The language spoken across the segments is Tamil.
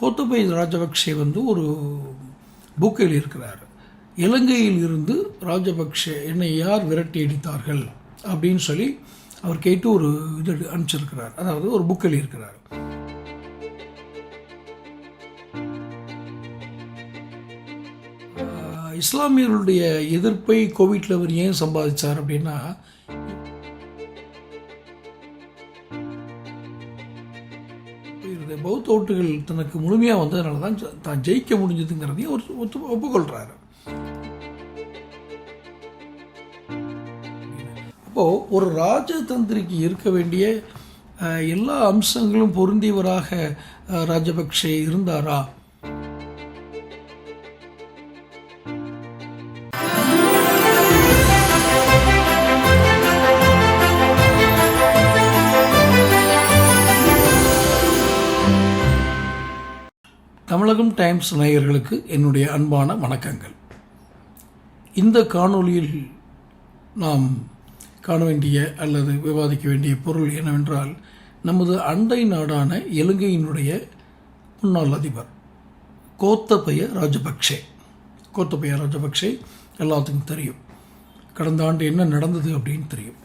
கோத்தபய ராஜபக்ஷே வந்து ஒரு புக் எழுதியிருக்கிறார் இலங்கையில் இருந்து ராஜபக்ஷே என்னை யார் விரட்டி அடித்தார்கள் அப்படின்னு சொல்லி அவர் கேட்டு ஒரு இது அனுப்பிச்சிருக்கிறார். அதாவது ஒரு புக் எழுதியிருக்கிறார் இஸ்லாமியர்களுடைய எதிர்ப்பை கோவிட்டில் அவர் ஏன் சம்பாதிச்சார் அப்படின்னா பௌத்த ஓட்டுகள் தனக்கு முழுமையாக வந்ததுனால தான் தான் ஜெயிக்க முடிஞ்சதுங்கிறதையும் ஒரு ஒத்து ஒப்புக்கொள்கிறாரு அப்போது ஒரு ராஜதந்திரிக்கு இருக்க வேண்டிய அஹ், எல்லா அம்சங்களும் பொருந்தியவராக ராஜபக்ஷே இருந்தாரா? டைம்ஸ் நேயர்களுக்கு என்னுடைய அன்பான வணக்கங்கள். இந்த காணொளியில் நாம் காண வேண்டிய அல்லது விவாதிக்க வேண்டிய பொருள் என்னவென்றால் நமது அண்டை நாடான இலங்கையினுடைய முன்னாள் அதிபர் கோத்தபய ராஜபக்ஷே கோத்தபய ராஜபக்ஷே எல்லாத்துக்கும் தெரியும். கடந்த ஆண்டு என்ன நடந்தது அப்படின்னு தெரியும்.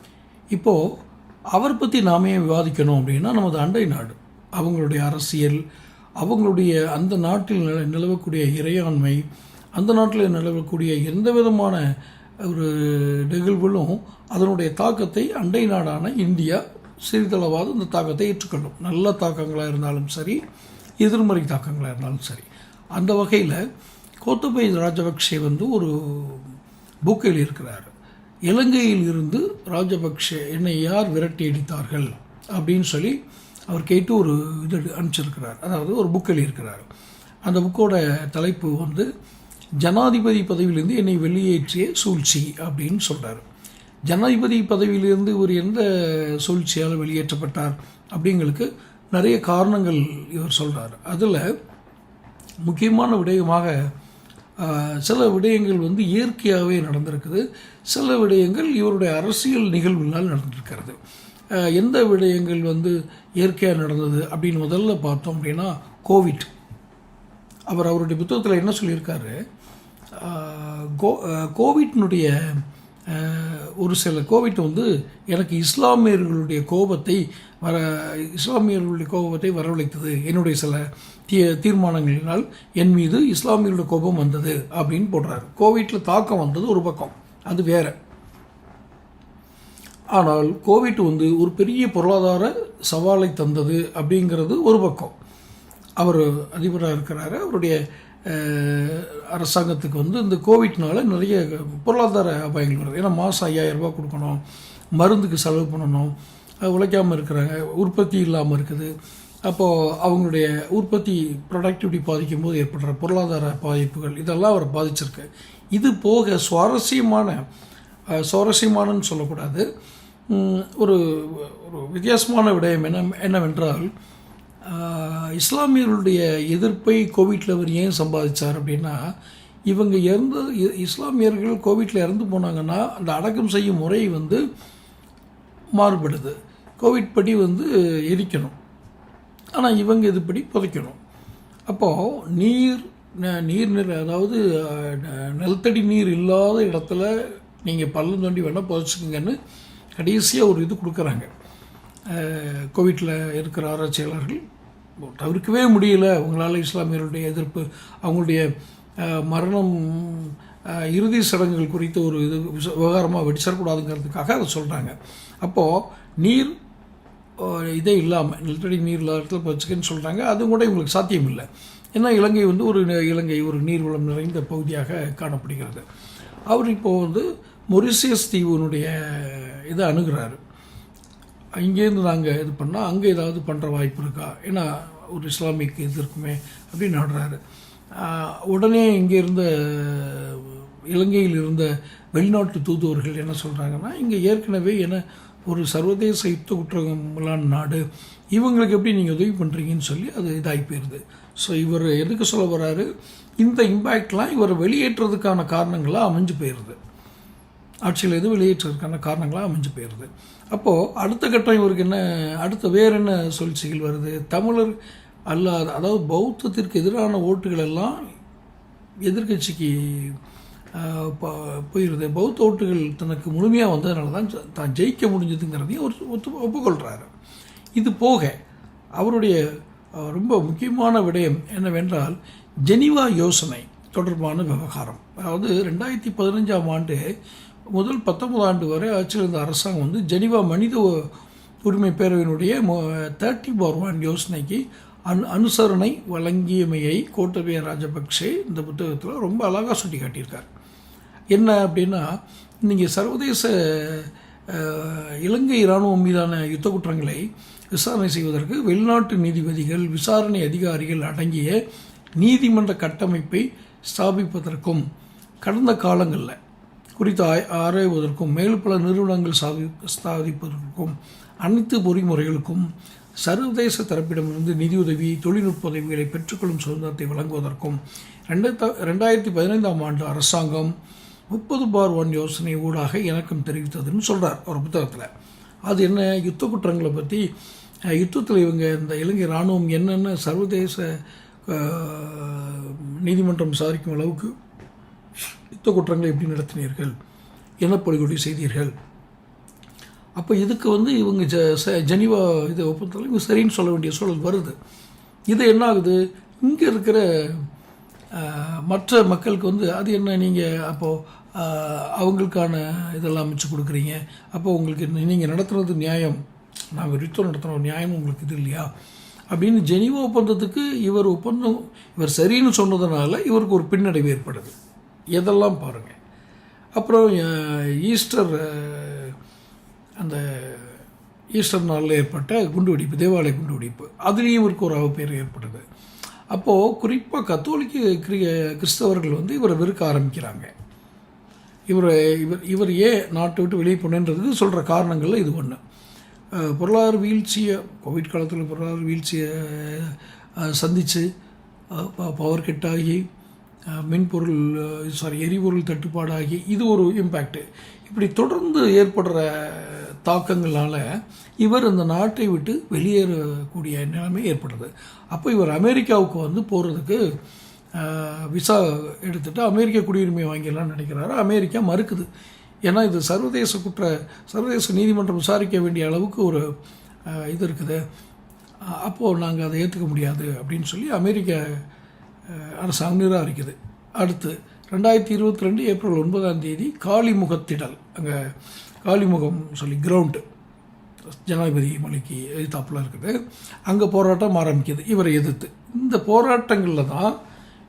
இப்போது அவர் பற்றி நாமே விவாதிக்கணும் அப்படின்னா நமது அண்டை நாடு அவங்களுடைய அரசியல் அவங்களுடைய அந்த நாட்டில் நில- நிலவக்கூடிய இறையாண்மை அந்த நாட்டில் நிலவக்கூடிய எந்த விதமான ஒரு நிகழ்வுகளும் அதனுடைய தாக்கத்தை அண்டை நாடான இந்தியா சிறிதளவாவது இந்த தாக்கத்தை ஏற்றுக்கொள்ளும். நல்ல தாக்கங்களாக இருந்தாலும் சரி எதிர்மறை தாக்கங்களாக இருந்தாலும் சரி. அந்த வகையில் கோத்தபய ராஜபக்ஷே வந்து ஒரு புக்கையில் இருக்கிறார். இலங்கையில் இருந்து ராஜபக்ஷே என்னை யார் விரட்டி அடித்தார்கள் அப்படின்னு சொல்லி அவர் கேட்டு ஒரு இது அனுப்பிச்சிருக்கிறார். அதாவது ஒரு புக் எழுதியிருக்கிறார். அந்த புக்கோட தலைப்பு வந்து ஜனாதிபதி பதவியிலிருந்து என்னை வெளியேற்றிய சூழ்ச்சி அப்படின்னு சொல்கிறார் ஜனாதிபதி பதவியிலிருந்து இவர் எந்த சூழ்ச்சியால் வெளியேற்றப்பட்டார் அப்படிங்களுக்கு நிறைய காரணங்கள் இவர் சொல்கிறார் அதில் முக்கியமான விடயமாக சில விடயங்கள் வந்து இயற்கையாகவே நடந்திருக்குது. சில விடயங்கள் இவருடைய அரசியல் நிகழ்வுகளால் நடந்திருக்கிறது. எந்த விடயங்கள் வந்து இயற்கையாக நடந்தது அப்படின்னு முதல்ல பார்த்தோம் அப்படின்னா கோவிட். அவர் அவருடைய புத்தகத்தில் என்ன சொல்லியிருக்காரு? கோ கோவிட்னுடைய ஒரு சில கோவிட் வந்து எனக்கு இஸ்லாமியர்களுடைய கோபத்தை வர இஸ்லாமியர்களுடைய கோபத்தை வரவழைத்தது. என்னுடைய சில தீ தீர்மானங்களினால் என் மீது இஸ்லாமியர்களுடைய கோபம் வந்தது அப்படின்னு போடுறாரு. கோவிட்டில் தாக்கம் வந்தது ஒரு பக்கம். அது வேறு. ஆனால் கோவிட் வந்து ஒரு பெரிய பொருளாதார சவாலை தந்தது அப்படிங்கிறது ஒரு பக்கம். அவர் அதிபராக இருக்கிறாரு. அவருடைய அரசாங்கத்துக்கு வந்து இந்த கோவிட்னால நிறைய பொருளாதார அபாயங்கள் வருது. ஏன்னா மாதம் ஐயாயிரம் ரூபாய் கொடுக்கணும் மருந்துக்கு செலவு பண்ணணும் உழைக்காமல் இருக்கிறாங்க உற்பத்தி இல்லாமல் இருக்குது. அப்போது அவங்களுடைய உற்பத்தி ப்ரொடக்டிவிட்டி பாதிக்கும் போது ஏற்படுற பொருளாதார பாதிப்புகள் இதெல்லாம் அவர் பாதிச்சிருக்கு. இது போக சுவாரஸ்யமான சுவாரஸ்யமானன்னு சொல்லக்கூடாது. ஒரு ஒரு வித்தியாசமான விடயம் என்ன என்னவென்றால் இஸ்லாமியர்களுடைய எதிர்ப்பை கோவிட்டில் அவர் ஏன் சம்பாதிச்சார் அப்படின்னா இவங்க இறந்து இஸ்லாமியர்கள் கோவிட்டில் இறந்து போனாங்கன்னா அந்த அடக்கம் செய்யும் முறை வந்து மாறுபடுது. கோவிட் படி வந்து எரிக்கணும். ஆனால் இவங்க இதுபடி புதைக்கணும். அப்போது நீர் நீர் நிலை அதாவது ந- நிலத்தடி நீர் இல்லாத இடத்துல நீங்கள் பள்ளம் தோண்டி வேணால் புதைச்சிக்கங்கன்னு கடைசியாக ஒரு இது கொடுக்குறாங்க. கோவிட்டில் இருக்கிற ஆராய்ச்சியாளர்கள் தவிர்க்கவே முடியல. உங்களால் இஸ்லாமியர்களுடைய எதிர்ப்பு அவங்களுடைய மரணம் இறுதி சடங்குகள் குறித்த ஒரு இது விவகாரமாக வெடிச்சிடக்கூடாதுங்கிறதுக்காக அதை சொல்கிறாங்க அப்போது நீர் இதே இல்லாமல் நிலத்தடி நீர் இல்லாத இடத்துல வச்சுக்கன்னு சொல்கிறாங்க அதுவும் கூட இவங்களுக்கு சாத்தியம் இல்லை ஏன்னா இலங்கை வந்து ஒரு இலங்கை ஒரு நீர்வளம் நிறைந்த பகுதியாக காணப்படுகிறது. அவர் இப்போது வந்து மொரிசியஸ் தீவுனுடைய இதை அணுகிறாரு. இங்கேருந்து நாங்கள் இது பண்ணால் அங்கே ஏதாவது பண்ணுற வாய்ப்பு இருக்கா? ஏன்னா ஒரு இஸ்லாமிக் இது இருக்குமே அப்படின்னு ஆடுறாரு. உடனே இங்கே இருந்த இலங்கையில் இருந்த வெளிநாட்டு தூதுவர்கள் என்ன சொல்கிறாங்கன்னா இங்கே ஏற்கனவே என்ன ஒரு சர்வதேச யுத்த குற்றங்களான நாடு இவங்களுக்கு எப்படி நீங்கள் உதவி பண்ணுறீங்கன்னு சொல்லி அது இதாகி போயிடுது ஸோ இவர் எதுக்கு சொல்ல வர்றாரு இந்த இம்பேக்ட்லாம் இவர் வெளியேற்றுறதுக்கான காரணங்களாக அமைஞ்சு போயிடுது ஆட்சியில் எது வெளியேற்றதுக்கான காரணங்களாக அமைஞ்சு போயிடுது அப்போது அடுத்த கட்டம் இவருக்கு என்ன அடுத்த வேறு என்ன சூழ்ச்சிகள் வருது? தமிழர் அல்லாத அதாவது பௌத்தத்திற்கு எதிரான ஓட்டுகள் எல்லாம் எதிர்கட்சிக்கு போயிடுது பௌத்த ஓட்டுகள் தனக்கு முழுமையாக வந்ததுனால தான் தான் ஜெயிக்க முடிஞ்சதுங்கிறதையும் ஒரு ஒத்து ஒப்புக்கொள்கிறாரு இது போக அவருடைய ரொம்ப முக்கியமான விடயம் என்னவென்றால் ஜெனிவா யோசனை தொடர்பான விவகாரம். அதாவது ரெண்டாயிரத்தி பதினஞ்சாம் ஆண்டு முதல் பத்தொன்பது ஆண்டு வரை ஆட்சியில் இருந்த அரசாங்கம் வந்து ஜெனிவா மனித உரிமை பேரவையினுடைய தேர்ட்டி பார் ஒன் யோசனைக்கு அனு அனுசரணை வழங்கியமையை கோட்டபய ராஜபக்சே இந்த புத்தகத்தில் ரொம்ப அழகாக சுட்டி காட்டியிருக்கார் என்ன அப்படின்னா நீங்கள் சர்வதேச இலங்கை இராணுவம் மீதான யுத்த குற்றங்களை விசாரணை செய்வதற்கு வெளிநாட்டு நீதிபதிகள் விசாரணை அதிகாரிகள் அடங்கிய நீதிமன்ற கட்டமைப்பை ஸ்தாபிப்பதற்கும் கடந்த காலங்களில் குறித்து ஆய் ஆராய்வதற்கும் மேலும் பல நிறுவனங்கள் சாதி ஸ்தாபிப்பதற்கும் அனைத்து பொறிமுறைகளுக்கும் சர்வதேச தரப்பிடமிருந்து நிதியுதவி தொழில்நுட்ப உதவிகளை பெற்றுக்கொள்ளும் சுதந்திரத்தை வழங்குவதற்கும் ரெண்டாயிரத்தி ரெண்டாயிரத்தி பதினைந்தாம் ஆண்டு அரசாங்கம் முப்பது பார் ஒன் யோசனை ஊடாக இணக்கம் தெரிவித்ததுன்னு சொல்கிறார் ஒரு புத்தகத்தில். அது என்ன யுத்த குற்றங்களை பற்றி யுத்தத்தில் இவங்க இந்த இலங்கை இராணுவம் என்னென்ன சர்வதேச நீதிமன்றம் விசாரிக்கும் அளவுக்கு யுத்த குற்றங்களை எப்படி நடத்தினீர்கள்? என்ன படுகொலை செய்தீர்கள்? அப்போ இதுக்கு வந்து இவங்க ஜ ச- ஜெனீவா இது ஒப்பந்தத்தில் இவங்க சரின்னு சொல்ல வேண்டிய சூழல் வருது. இது என்ன ஆகுது? இங்கே இருக்கிற மற்ற மக்களுக்கு வந்து அது என்ன நீங்கள் அப்போது அவங்களுக்கான இதெல்லாம் அமைச்சு கொடுக்குறீங்க. அப்போ உங்களுக்கு நீங்கள் நடத்துறது நியாயம். நாங்கள் யுத்தம் நடத்துகிற நியாயம் உங்களுக்கு இது இல்லையா? அப்படின்னு ஜெனீவா ஒப்பந்தத்துக்கு இவர் ஒப்பந்தம் இவர் சரின்னு சொன்னதுனால இவருக்கு ஒரு பின்னடைவு ஏற்படுது. இதெல்லாம் பாருங்கள் அப்புறம் ஈஸ்டர் அந்த ஈஸ்டர் நாளில் ஏற்பட்ட குண்டுவெடிப்பு தேவாலய குண்டுவெடிப்பு அதுலேயும் இவருக்கு ஒரு அவப்பேர் ஏற்படுது அப்போது குறிப்பாக கத்தோலிக்க கிரி கிறிஸ்தவர்கள் வந்து இவரை வெறுக்க ஆரம்பிக்கிறாங்க. இவர் இவர் இவர் ஏன் நாட்டை விட்டு வெளியே போனேன்றது சொல்கிற காரணங்களில் இது ஒன்று பொருளாதார வீழ்ச்சியை கோவிட் காலத்தில் பொருளாதார வீழ்ச்சியை சந்தித்து பவர் ஆகி மின்பொருள் சாரி எரிபொருள் தட்டுப்பாடாகி இது ஒரு இம்பேக்ட்டு இப்படி தொடர்ந்து ஏற்படுற தாக்கங்களால் இவர் அந்த நாட்டை விட்டு வெளியேறக்கூடிய நிலைமை ஏற்படுது. அப்போ இவர் அமெரிக்காவுக்கு வந்து போகிறதுக்கு விசா எடுத்துகிட்டு அமெரிக்க குடியுரிமை வாங்கிடலாம்னு நினைக்கிறாரு. அமெரிக்கா மறுக்குது. ஏன்னா இது சர்வதேச குற்ற சர்வதேச நீதிமன்றம் விசாரிக்க வேண்டிய அளவுக்கு ஒரு இது இருக்குது. அப்போது நாங்கள் அதை ஏற்றுக்க முடியாது அப்படின்னு சொல்லி அமெரிக்க அரசாங்கம் நிராகரிக்குது அடுத்து ரெண்டாயிரத்தி இருபத்தி ரெண்டு ஏப்ரல் ஒன்பதாம் தேதி காளிமுகத்திடல். அங்கே காளிமுகம் சொல்லி கிரவுண்டு ஜனாதிபதி மலைக்கு எதிர்த்தாப்பில் இருக்குது. அங்கே போராட்டம் ஆரம்பிக்குது. இவரை எதிர்த்து. இந்த போராட்டங்களில் தான்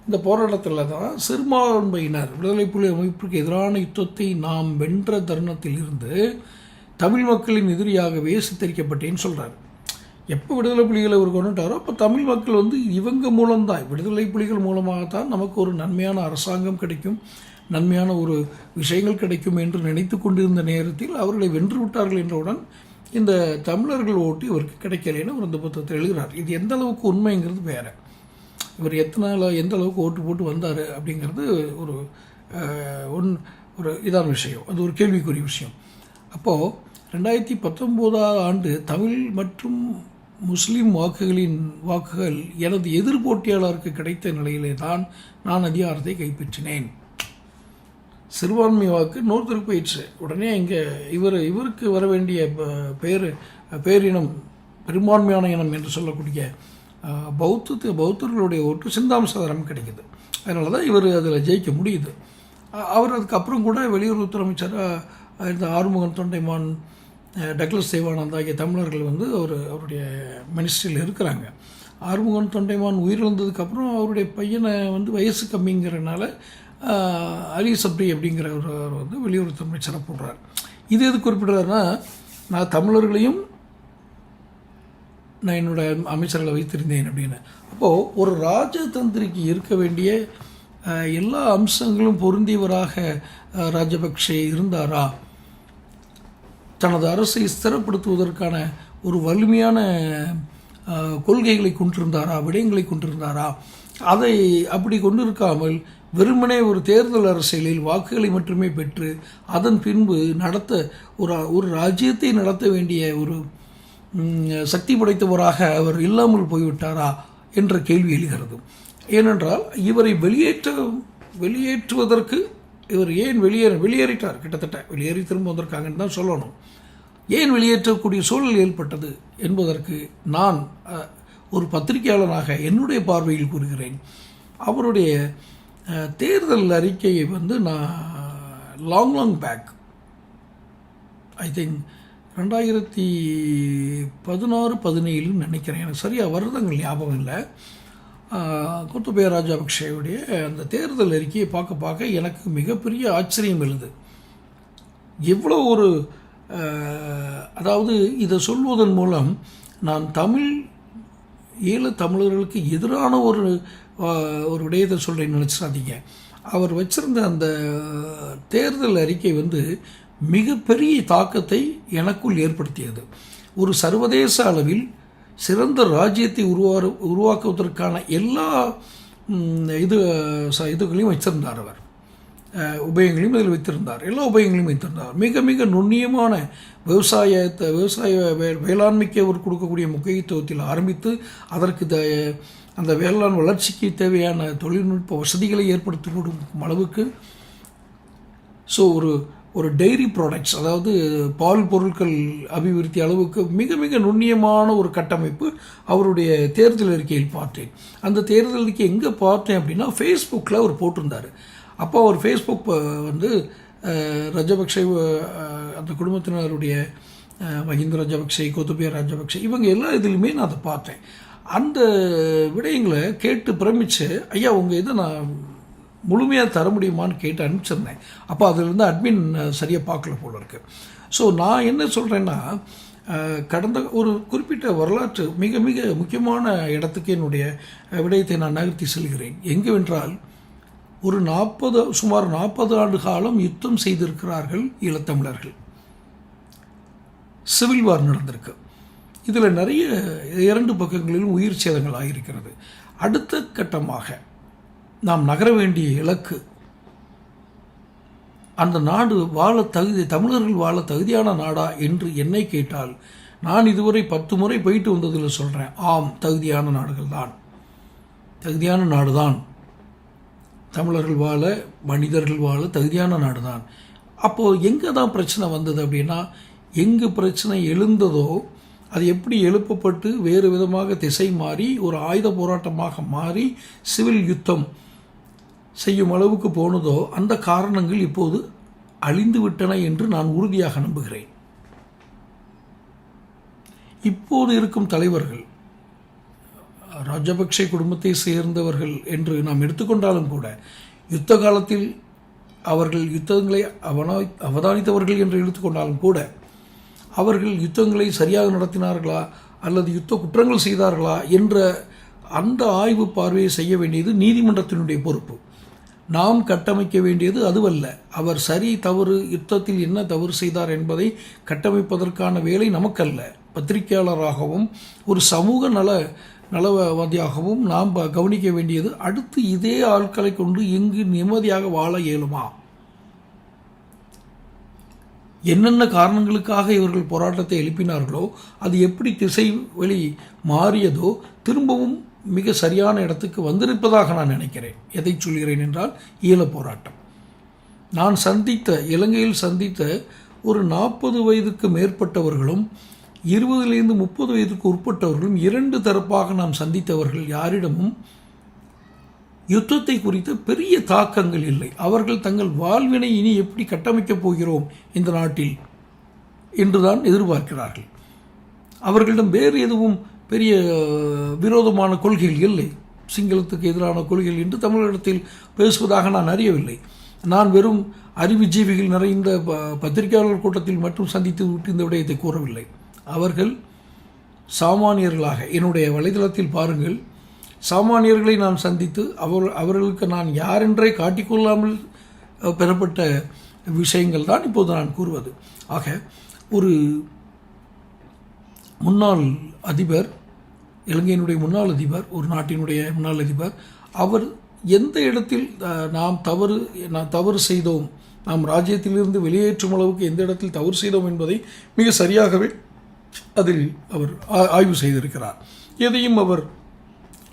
இந்த போராட்டத்தில் தான் சிறுபான்மையினர் விடுதலை புலி அமைப்புக்கு எதிரான யுத்தத்தை நாம் வென்ற தருணத்தில் இருந்து தமிழ் மக்களின் எதிரியாகவே சித்தரிக்கப்பட்டேன்னு சொல்கிறார் எப்போ விடுதலை புலிகளை அவர் கொண்டுட்டாரோ அப்போ தமிழ் மக்கள் வந்து இவங்க மூலம்தான். விடுதலை புலிகள் மூலமாகத்தான் நமக்கு ஒரு நன்மையான அரசாங்கம் கிடைக்கும் நன்மையான ஒரு விஷயங்கள் கிடைக்கும் என்று நினைத்து கொண்டிருந்த நேரத்தில் அவர்களை வென்று விட்டார்கள் என்றவுடன் இந்த தமிழர்கள் ஓட்டு இவருக்கு கிடைக்கலைன்னு அவர் இந்த புத்தகத்தில் எழுதுகிறார். இது எந்த அளவுக்கு உண்மைங்கிறது வேறு. இவர் எத்தனை எந்த அளவுக்கு ஓட்டு போட்டு வந்தார் அப்படிங்கிறது ஒரு ஒன் ஒரு இதான விஷயம். அது ஒரு கேள்விக்குரிய விஷயம். அப்போது ரெண்டாயிரத்தி பத்தொம்போதாவது ஆண்டு தமிழ் மற்றும் முஸ்லீம் வாக்குகளின் வாக்குகள் எனது எதிர் போட்டியாளருக்கு கிடைத்த நிலையிலே தான் நான் அதிகாரத்தை கைப்பற்றினேன். சிறுபான்மை வாக்கு நோர்த்தருக்கு போயிடுச்சு உடனே இங்கே இவர் இவருக்கு வர வேண்டிய பேர் பேரினம் பெரும்பான்மையான இனம் என்று சொல்லக்கூடிய அஹ், பௌத்த பௌத்தர்களுடைய ஓட்டு சிந்தாம்சதரம் கிடைக்குது. அதனால தான் இவர் அதில் ஜெயிக்க முடியுது. அவர் அதுக்கப்புறம் கூட வெளியுறவுத்துறை அமைச்சராக இருந்த ஆறுமுகன் தொண்டைமான் டக்ளஸ் சேவானந்த் ஆகிய தமிழர்கள் வந்து அவர் அவருடைய மினிஸ்ட்ரியில் இருக்கிறாங்க. ஆறுமுகன் தொண்டைமான் உயிரிழந்ததுக்கப்புறம் அவருடைய பையனை வந்து வயசு கம்மிங்கிறனால அலி சப்ரி அப்படிங்கிறவர் அவர் வந்து வெளியுறவுத்துறை அமைச்சராக போடுறார். இது எது குறிப்பிடுறாருன்னா நான் தமிழர்களையும் நான் என்னோட அமைச்சர்களை வைத்திருந்தேன் அப்படின்னு. அப்போது ஒரு ராஜதந்திரிக்கு இருக்க வேண்டிய எல்லா அம்சங்களும் பொருந்தியவராக ராஜபக்ஷே இருந்தாரா? தனது அரசை ஸ்திரப்படுத்துவதற்கான ஒரு வலிமையான கொள்கைகளை கொண்டிருந்தாரா விடயங்களை கொண்டிருந்தாரா? அதை அப்படி கொண்டிருக்காமல் வெறுமனே ஒரு தேர்தல் அரசியலில் வாக்குகளை மட்டுமே பெற்று அதன் பின்பு நடத்த ஒரு ஒரு ராஜ்யத்தை நடத்த வேண்டிய ஒரு சக்தி படைத்தவராக அவர் இல்லாமல் போய்விட்டாரா என்ற கேள்வி எழுகிறது. ஏனென்றால் இவரை வெளியேற்ற வெளியேற்றுவதற்கு இவர் ஏன் வெளியேற வெளியேறிட்டார்? கிட்டத்தட்ட வெளியேறி திரும்ப வந்திருக்காங்கன்னு தான் சொல்லணும். ஏன் வெளியேற்றக்கூடிய சூழல் ஏற்பட்டது என்பதற்கு நான் ஒரு பத்திரிகையாளராக என்னுடைய பார்வையில் கூறுகிறேன். அவருடைய தேர்தல் அறிக்கையை வந்து நான் long long back I think ரெண்டாயிரத்தி பதினாறு பதினேழுன்னு நினைக்கிறேன். எனக்கு சரியாக வருடங்கள் ஞாபகம் இல்லை. குத்துபே ராஜபக்ஷேவுடைய அந்த தேர்தல் அறிக்கையை பார்க்க பார்க்க எனக்கு மிகப்பெரிய ஆச்சரியம் எழுது. எவ்வளோ ஒரு அதாவது இதை சொல்வதன் மூலம் நான் தமிழ் ஈழ தமிழர்களுக்கு எதிரான ஒரு ஒரு விடயத்தை சொல்கிறேன்னு நினச்சிடாதீங்க. அவர் வச்சிருந்த அந்த தேர்தல் அறிக்கை வந்து மிகப்பெரிய தாக்கத்தை எனக்குள் ஏற்படுத்தியது. ஒரு சர்வதேச அளவில் சிறந்த ராஜ்யத்தை உருவா உருவாக்குவதற்கான எல்லா இது ச- இதுகளையும் வச்சிருந்தார் அவர். உபயங்களையும் இதில் வைத்திருந்தார். எல்லா உபயங்களையும் வைத்திருந்தார். மிக மிக நுண்ணியமான விவசாயத்தை விவசாய வே வேளாண்மைக்கு அவர் கொடுக்கக்கூடிய முக்கியத்துவத்தில் ஆரம்பித்து அதற்கு த அந்த வேளாண் வளர்ச்சிக்கு தேவையான தொழில்நுட்ப வசதிகளை ஏற்படுத்தி கொடுக்கும் அளவுக்கு ஸோ ஒரு ஒரு டெய்ரி ப்ராடக்ட்ஸ் அதாவது பால் பொருட்கள் அபிவிருத்தி அளவுக்கு மிக மிக நுண்ணியமான ஒரு கட்டமைப்பு அவருடைய தேர்தல் அறிக்கையில் பார்த்தேன். அந்த தேர்தல் அறிக்கை எங்கே பார்த்தேன் அப்படின்னா ஃபேஸ்புக்கில் அவர் போட்டிருந்தார். அப்போ அவர் ஃபேஸ்புக் வந்து ரஜபக்ஷே அந்த குடும்பத்தினருடைய மஹிந்த ராஜபக்சே கோத்தபய ராஜபக்சே இவங்க எல்லா இதுலையுமே நான் அதை பார்த்தேன். அந்த விடயங்களை கேட்டு பிரமிச்சு ஐயா உங்கள் இதை நான் முழுமையாக தர முடியுமான்னு கேட்டு அனுப்பிச்சிருந்தேன். அப்போ அதிலிருந்து அட்மின் சரியாக பார்க்கல போல இருக்குது ஸோ நான் என்ன சொல்கிறேன்னா கடந்த ஒரு குறிப்பிட்ட வரலாற்று மிக மிக முக்கியமான இடத்துக்கு என்னுடைய விடயத்தை நான் நகர்த்தி செல்கிறேன். எங்குவென்றால் ஒரு நாற்பது சுமார் நாற்பது ஆண்டு காலம் யுத்தம் செய்திருக்கிறார்கள் ஈழத்தமிழர்கள். சிவில் வார் நடந்திருக்கு. இதில் நிறைய இரண்டு பக்கங்களிலும் உயிர் சேதங்கள் ஆகியிருக்கிறது. அடுத்த கட்டமாக நாம் நகர வேண்டிய இலக்கு. அந்த நாடு வாழ தகுதி தமிழர்கள் வாழ தகுதியான நாடா என்று என்னை கேட்டால் நான் இதுவரை பத்து முறை போயிட்டு வந்ததில் சொல்கிறேன் ஆம் தகுதியான நாடுகள் தான். தகுதியான நாடு தான். தமிழர்கள் வாழ மனிதர்கள் வாழ தகுதியான நாடு தான். அப்போது எங்கே தான் பிரச்சனை வந்தது அப்படின்னா எங்கு பிரச்சனை எழுந்ததோ அது எப்படி எழுப்பப்பட்டு வேறு விதமாக திசை மாறி ஒரு ஆயுத போராட்டமாக மாறி சிவில் யுத்தம் செய்யும் அளவுக்கு போனதோ அந்த காரணங்கள் இப்போது அழிந்து விட்டன என்று நான் உறுதியாக நம்புகிறேன். இப்போது இருக்கும் தலைவர்கள் ராஜபக்சே குடும்பத்தை சேர்ந்தவர்கள் என்று நாம் எடுத்துக்கொண்டாலும் கூட யுத்த காலத்தில் அவர்கள் யுத்தங்களை அவனா அவதானித்தவர்கள் என்று எடுத்துக்கொண்டாலும் கூட அவர்கள் யுத்தங்களை சரியாக நடத்தினார்களா அல்லது யுத்த குற்றங்கள் செய்தார்களா என்ற அந்த ஆய்வு பார்வையை செய்ய வேண்டியது நீதிமன்றத்தினுடைய பொறுப்பு. நாம் கட்டமைக்க வேண்டியது அதுவல்ல. அவர் சரி தவறு யுத்தத்தில் என்ன தவறு செய்தார் என்பதை கட்டமைப்பதற்கான வேலை நமக்கல்ல. பத்திரிகையாளராகவும் ஒரு சமூக நல நலவாதியாகவும் நாம் ப- கவனிக்க வேண்டியது அடுத்து இதே ஆட்களை கொண்டு இங்கு நிம்மதியாக வாழ இயலுமா? என்னென்ன காரணங்களுக்காக இவர்கள் போராட்டத்தை எழுப்பினார்களோ அது எப்படி திசை வழி மாறியதோ திரும்பவும் மிக சரியான இடத்துக்கு வந்திருப்பதாக நான் நினைக்கிறேன். எதை சொல்கிறேன் என்றால் ஈழப் போராட்டம். நான் சந்தித்த இலங்கையில் சந்தித்த ஒரு நாற்பது வயதுக்கு மேற்பட்டவர்களும் இருபதுலேருந்து முப்பது வயதுக்கு உட்பட்டவர்களும் இரண்டு தரப்பாக நாம் சந்தித்தவர்கள் யாரிடமும் யுத்தத்தை குறித்த பெரிய தாக்கங்கள் இல்லை. அவர்கள் தங்கள் வாழ்வினை இனி எப்படி கட்டமைக்கப் போகிறோம் இந்த நாட்டில் என்றுதான் எதிர்பார்க்கிறார்கள். அவர்களிடம் வேறு எதுவும் பெரிய விரோதமான கொள்கைகள் இல்லை. சிங்களத்துக்கு எதிரான கொள்கைகள் என்று தமிழகத்தில் பேசுவதாக நான் அறியவில்லை. நான் வெறும் அறிவுஜீவிகள் நிறைந்த ப- பத்திரிகையாளர் கூட்டத்தில் மட்டும் சந்தித்து விட்டு இந்த விடயத்தை கூறவில்லை. அவர்கள் சாமானியர்களாக என்னுடைய வலைதளத்தில் பாருங்கள். சாமானியர்களை நான் சந்தித்து அவர் அவர்களுக்கு நான் யாரென்றே காட்டிக்கொள்ளாமல் பெறப்பட்ட விஷயங்கள் தான் இப்போது நான் கூறுவது. ஆக ஒரு முன்னாள் அதிபர் இலங்கையினுடைய முன்னாள் அதிபர் ஒரு நாட்டினுடைய முன்னாள் அதிபர் அவர் எந்த இடத்தில் நாம் தவறு நாம் தவறு செய்தோம் நாம் ராஜ்யத்திலிருந்து வெளியேற்றும் அளவுக்கு எந்த இடத்தில் தவறு செய்தோம் என்பதை மிக சரியாகவே அதில் அவர் ஆ- ஆய்வு செய்திருக்கிறார். எதையும் அவர்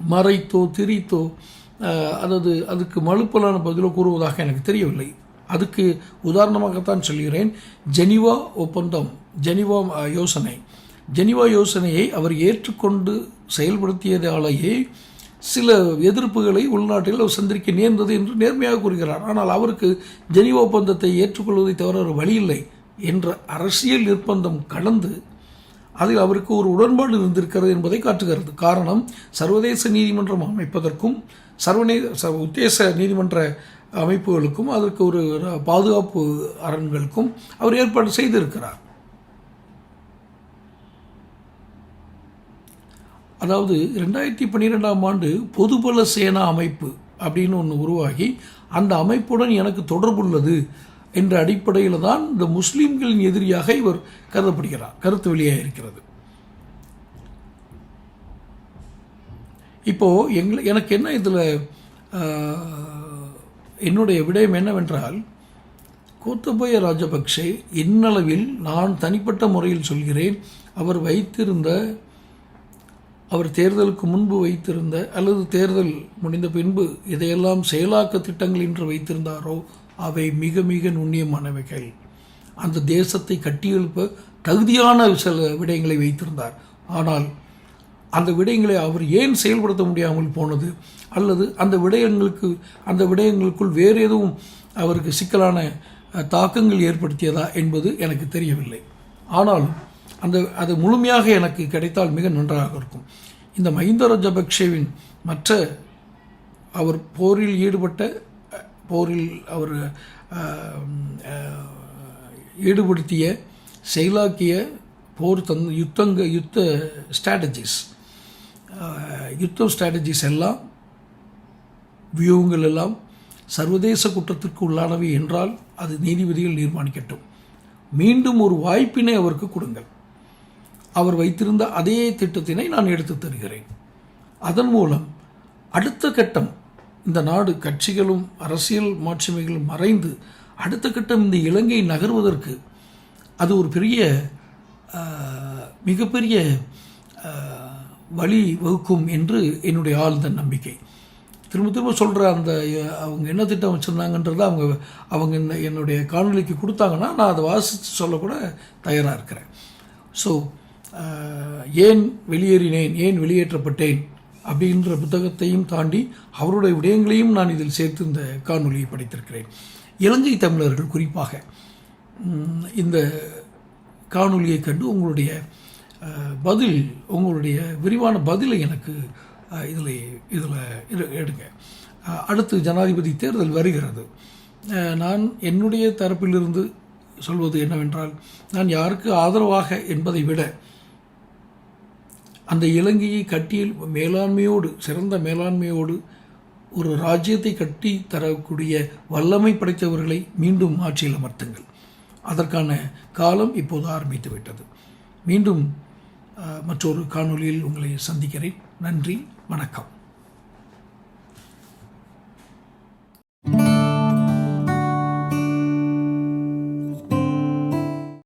மறைத்தோ திரித்தோ அல்லது அதாவது அதுக்கு மழுப்பலான பதிலோ கூறுவதாக எனக்கு தெரியவில்லை. அதுக்கு உதாரணமாகத்தான் சொல்கிறேன். ஜெனிவா ஒப்பந்தம் ஜெனிவா யோசனை. ஜெனிவா யோசனையை அவர் ஏற்றுக்கொண்டு செயல்படுத்தியதாலேயே சில எதிர்ப்புகளை உள்நாட்டில் அவர் சந்திக்க நேர்ந்தது என்று நேர்மையாக கூறுகிறார். ஆனால் அவருக்கு ஜெனிவா ஒப்பந்தத்தை ஏற்றுக்கொள்வதை தவிர ஒரு வழி இல்லை என்ற அரசியல் நிர்பந்தம் கடந்து அதில் அவருக்கு ஒரு உடன்பாடு இருந்திருக்கிறது என்பதை காட்டுகிறது. காரணம் சர்வதேச நீதிமன்றம் அமைப்பதற்கும் சர்வநே ச- உத்தேச நீதிமன்ற அமைப்புகளுக்கும் அதற்கு ஒரு பாதுகாப்பு அரண்களுக்கும் அவர் ஏற்பாடு செய்திருக்கிறார். அதாவது ரெண்டாயிரத்தி பன்னிரெண்டாம் ஆண்டு பொதுபல சேனா அமைப்பு அப்படின்னு ஒன்று உருவாகி அந்த அமைப்புடன் எனக்கு தொடர்புள்ளது என்ற அடிப்படையில் தான் இந்த முஸ்லீம்களின் எதிரியாக இவர் கருதப்படுகிறார் கருத்து வெளியாக இருக்கிறது இப்போ எங்களை எனக்கு என்ன இதில் என்னுடைய விடயம் என்னவென்றால் கோத்தபய ராஜபக்ஷே இன்னளவில் நான் தனிப்பட்ட முறையில் சொல்கிறேன் அவர் வைத்திருந்த அவர் தேர்தலுக்கு முன்பு வைத்திருந்த அல்லது தேர்தல் முடிந்த பின்பு இதையெல்லாம் செயலாக்க திட்டங்கள் என்று வைத்திருந்தாரோ அவை மிக மிக நுண்ணியமானவைகள். அந்த தேசத்தை கட்டியெழுப்ப தகுதியான சில விடயங்களை வைத்திருந்தார். ஆனால் அந்த விடயங்களை அவர் ஏன் செயல்படுத்த முடியாமல் போனது? அல்லது அந்த விடயங்களுக்கு அந்த விடயங்களுக்குள் வேறு எதுவும் அவருக்கு சிக்கலான தாக்கங்கள் ஏற்படுத்தியதா என்பது எனக்கு தெரியவில்லை. ஆனாலும் அந்த அது முழுமையாக எனக்கு கிடைத்தால் மிக நன்றாக இருக்கும். இந்த மஹிந்த ராஜபக்ஷேவின் மற்ற அவர் போரில் ஈடுபட்ட போரில் அவர் ஈடுபடுத்திய செயலாக்கிய போர் தந் யுத்தங்க யுத்த ஸ்ட்ராட்டஜிஸ் யுத்த ஸ்ட்ராட்டஜிஸ் எல்லாம் வியூகங்கள் எல்லாம் சர்வதேச குற்றத்திற்கு உள்ளானவை என்றால் அது நீதிபதிகள் தீர்மானிக்கட்டும். மீண்டும் ஒரு வாய்ப்பினை அவருக்கு கொடுங்கள். அவர் வைத்திருந்த அதே திட்டத்தினை நான் எடுத்து தருகிறேன். அதன் மூலம் அடுத்த கட்டம் இந்த நாடு கட்சிகளும் அரசியல் மாட்சிமைகளும் மறைந்து அடுத்த கட்டம் இந்த இலங்கை நகர்வதற்கு அது ஒரு பெரிய மிகப்பெரிய வழி வகுக்கும் என்று என்னுடைய ஆழ்ந்த நம்பிக்கை. திரும்ப திரும்ப சொல்கிற அந்த அவங்க என்ன திட்டம் வச்சுருந்தாங்கன்றதை அவங்க அவங்க என்னுடைய காணொலிக்கு கொடுத்தாங்கன்னா நான் அதை வாசித்து சொல்லக்கூட தயாராக இருக்கிறேன். ஸோ ஏன் வெளியேறினேன்? ஏன் வெளியேற்றப்பட்டேன்? அப்படின்ற புத்தகத்தையும் தாண்டி அவருடைய விடயங்களையும் நான் இதில் சேர்த்து இந்த காணொலியை படித்திருக்கிறேன். இலங்கை தமிழர்கள் குறிப்பாக இந்த காணொலியை கண்டு உங்களுடைய பதில் உங்களுடைய விரிவான பதிலை எனக்கு இதில் இதில் எடுங்க. அடுத்து ஜனாதிபதி தேர்தல் வருகிறது. நான் என்னுடைய தரப்பிலிருந்து சொல்வது என்னவென்றால் நான் யாருக்கு ஆதரவாக என்பதை விட அந்த இலங்கையை கட்டியில் மேலாண்மையோடு சிறந்த மேலாண்மையோடு ஒரு ராஜ்யத்தை கட்டி தரக்கூடிய வல்லமை படைத்தவர்களை மீண்டும் ஆட்சியில் அமர்த்துங்கள். அதற்கான காலம் இப்போது ஆரம்பித்து விட்டது. மீண்டும் மற்றொரு காணொலியில் உங்களை சந்திக்கிறேன். நன்றி வணக்கம்.